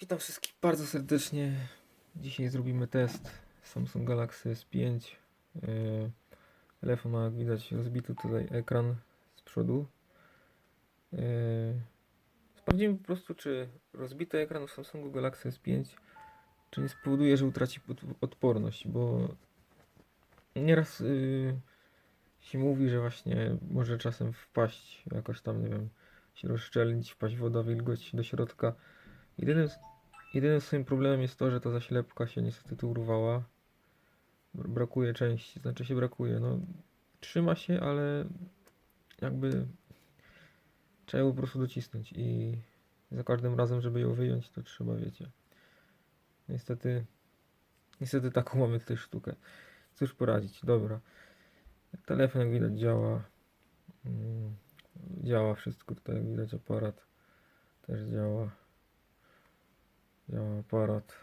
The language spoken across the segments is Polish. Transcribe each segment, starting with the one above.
Witam wszystkich bardzo serdecznie. Dzisiaj zrobimy test Samsung Galaxy S5. Yy, Telefon ma, jak widać, rozbity tutaj ekran z przodu. Yy, Sprawdzimy po prostu, czy rozbity ekran w Samsungu Galaxy S5 czy nie spowoduje, że utraci odporność, bo nieraz yy, się mówi, że właśnie może czasem wpaść jakoś tam, nie wiem, się rozszczelnić, wpaść woda, wilgoć do środka. Jedynym, jedynym swoim problemem jest to, że ta zaślepka się niestety tu urwała. Br- Brakuje części, znaczy się brakuje. No, trzyma się, ale jakby trzeba ją po prostu docisnąć i za każdym razem, żeby ją wyjąć, to trzeba, wiecie. Niestety, niestety taką mamy tutaj sztukę. Cóż poradzić, dobra. Telefon jak widać działa. Mm, Działa wszystko tutaj, jak widać aparat też działa. Działa aparat.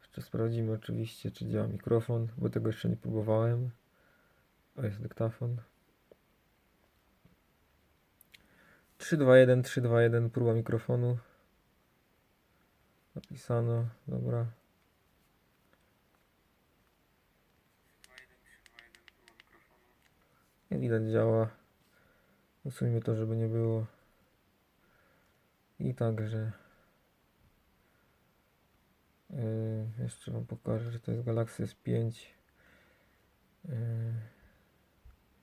Jeszcze sprawdzimy oczywiście, czy działa mikrofon, bo tego jeszcze nie próbowałem. O, jest dyktafon. 321, 321, próba mikrofonu. Napisano, dobra. Jak widać działa. Usuńmy to, żeby nie było. I także yy, jeszcze Wam pokażę, że to jest Galaxy S5. Yy,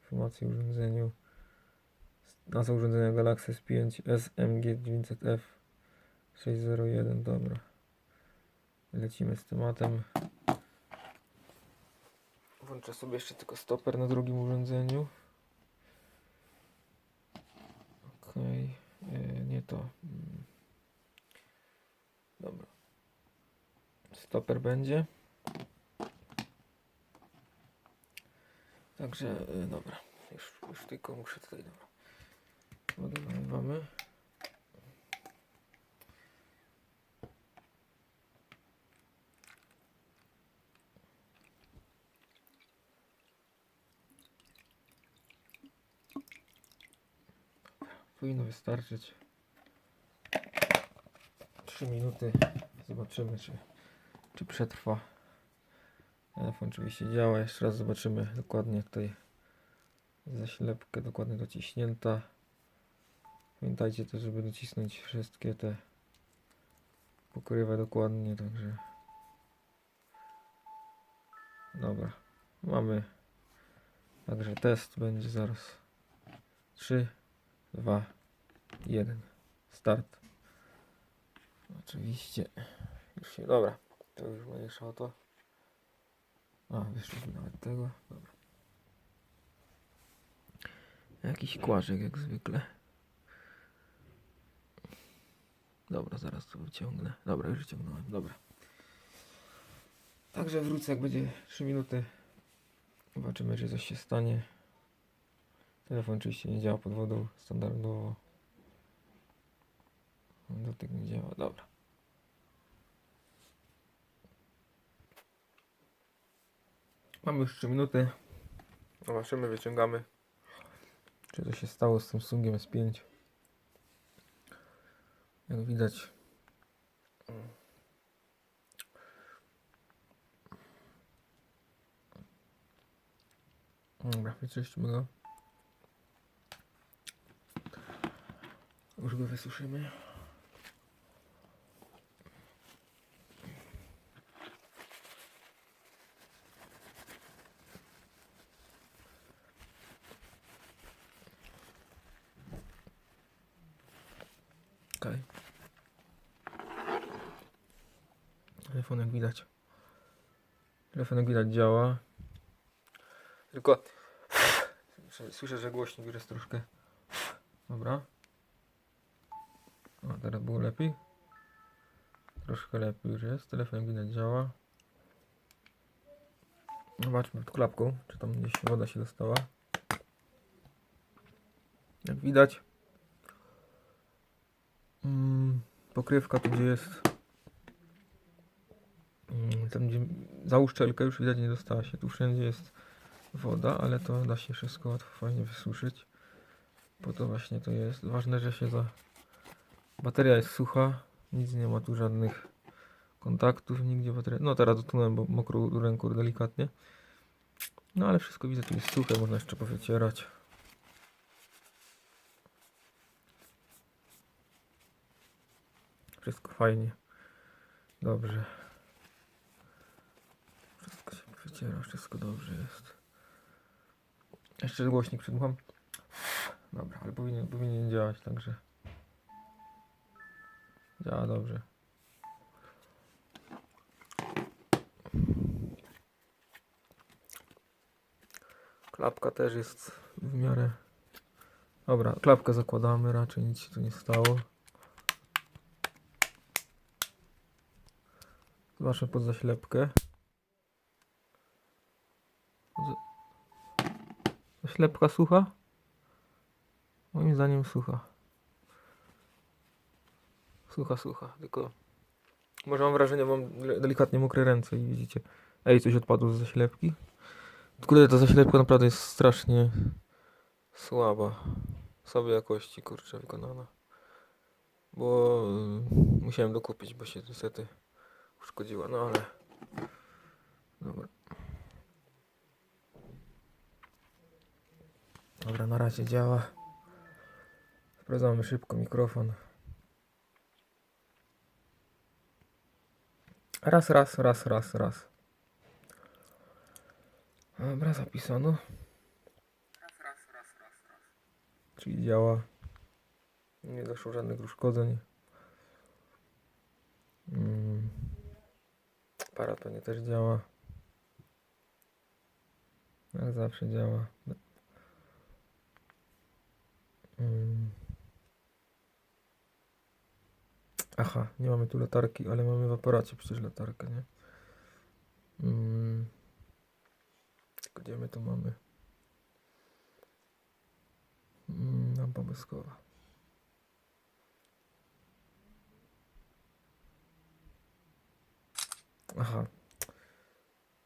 informacje o urządzeniu. Nazwa urządzenia Galaxy S5 SMG900F 601. Dobra. Lecimy z tematem. Włączę sobie jeszcze tylko stoper na drugim urządzeniu. Okej, e, nie to. Mm. Dobra. Stoper będzie. Także, e, dobra. Już, już tylko muszę tutaj, dobra. Ładowamy. Powinno wystarczyć. 3 minuty. Zobaczymy, czy, czy przetrwa. Telefon oczywiście działa. Jeszcze raz zobaczymy dokładnie tutaj zaślepkę dokładnie dociśnięta. Pamiętajcie też, żeby docisnąć wszystkie te pokrywa dokładnie, także. Dobra, mamy. Także test będzie zaraz. 3 2 1 start. Oczywiście. Już się, dobra to już mniejsza o to a, wyszliśmy nawet tego, dobra jakiś kłażek jak zwykle Dobra, zaraz to wyciągnę. Dobra, już wyciągnąłem, dobra. Także wrócę, jak będzie 3 minuty. Zobaczymy, czy coś się stanie. Telefon oczywiście nie działa pod wodą standardowo. Dotyk nie działa, dobra. Mamy już 3 minuty. Zobaczymy, wyciągamy. Czy to się stało z Samsungiem S5. Jak widać. Dobra, wyczyścimy go. Już go wysuszymy. Okej. Telefon jak widać. Telefon jak widać działa. Tylko słyszę- że głośnik jest troszkę. Dobra. O, teraz było lepiej. Troszkę lepiej już jest. Telefon jak widać działa. Zobaczmy pod klapką, czy tam gdzieś woda się dostała. Jak widać. Mm, pokrywka tu gdzie jest Mm, tam gdzie za uszczelkę już widać nie dostała się tu wszędzie jest woda ale to da się wszystko łatwo fajnie wysuszyć po to właśnie to jest ważne że się za bateria jest sucha Nic nie ma tu żadnych kontaktów, nigdzie bateria. No teraz dotknąłem, bo mokrą ręką delikatnie. No ale wszystko widzę, tu jest suche, można jeszcze powycierać. Wszystko fajnie. Dobrze. Wszystko się wyciera, wszystko dobrze jest. Jeszcze głośnik przedmucham. Dobra, ale powinien, powinien działać, także. Działa dobrze. Klapka też jest w miarę. Dobra, klapkę zakładamy, raczej nic się tu nie stało. Zobaczmy pod zaślepkę. Zaślepka sucha? Moim zdaniem sucha. Sucha, sucha, tylko może mam wrażenie, mam delikatnie mokre ręce i widzicie. Ej, coś odpadło z zaślepki. Kurde, ta zaślepka naprawdę jest strasznie słaba. Słabej jakości, kurczę, wykonana. Bo y, musiałem dokupić, bo się niestety uszkodziła, no ale... Dobra. Dobra, na razie działa. Sprawdzamy szybko mikrofon. Raz, raz, raz, raz, raz. Dobra, zapisano. Czyli działa. Nie doszło żadnych uszkodzeń. Mm. Aparat pewnie też działa. Jak zawsze działa. Mm. Aha, nie mamy tu latarki, ale mamy w aparacie przecież latarkę, nie? Mm. Gdzie my to mamy? Mm, lampa błyskowa. Aha.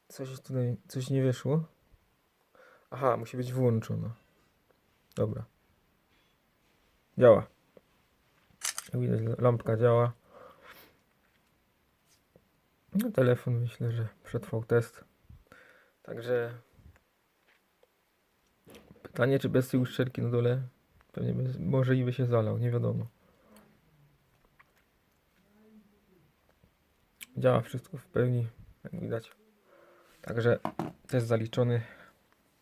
Coś tutaj, coś nie wyszło. Aha, musi być włączona. Dobra. Działa. Widać, lampka działa. No, telefon myślę, że przetrwał test. Także pytanie, czy bez tej uszczelki na dole pewnie by, może i by się zalał, nie wiadomo. Działa wszystko w pełni, jak widać. Także test zaliczony.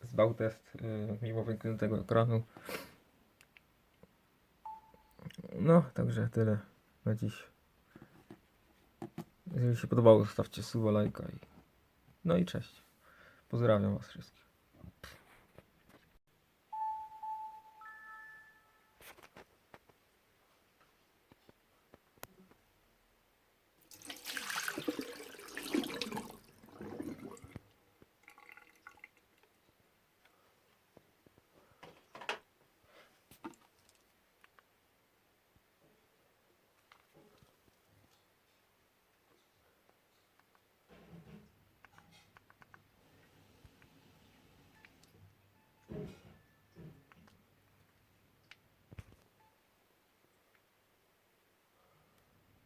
Zdał test yy, mimo wyklętego ekranu. No, także tyle na dziś. Jeżeli się podobało, zostawcie suba, lajka i... No i cześć. Pozdrawiam was wszystkich.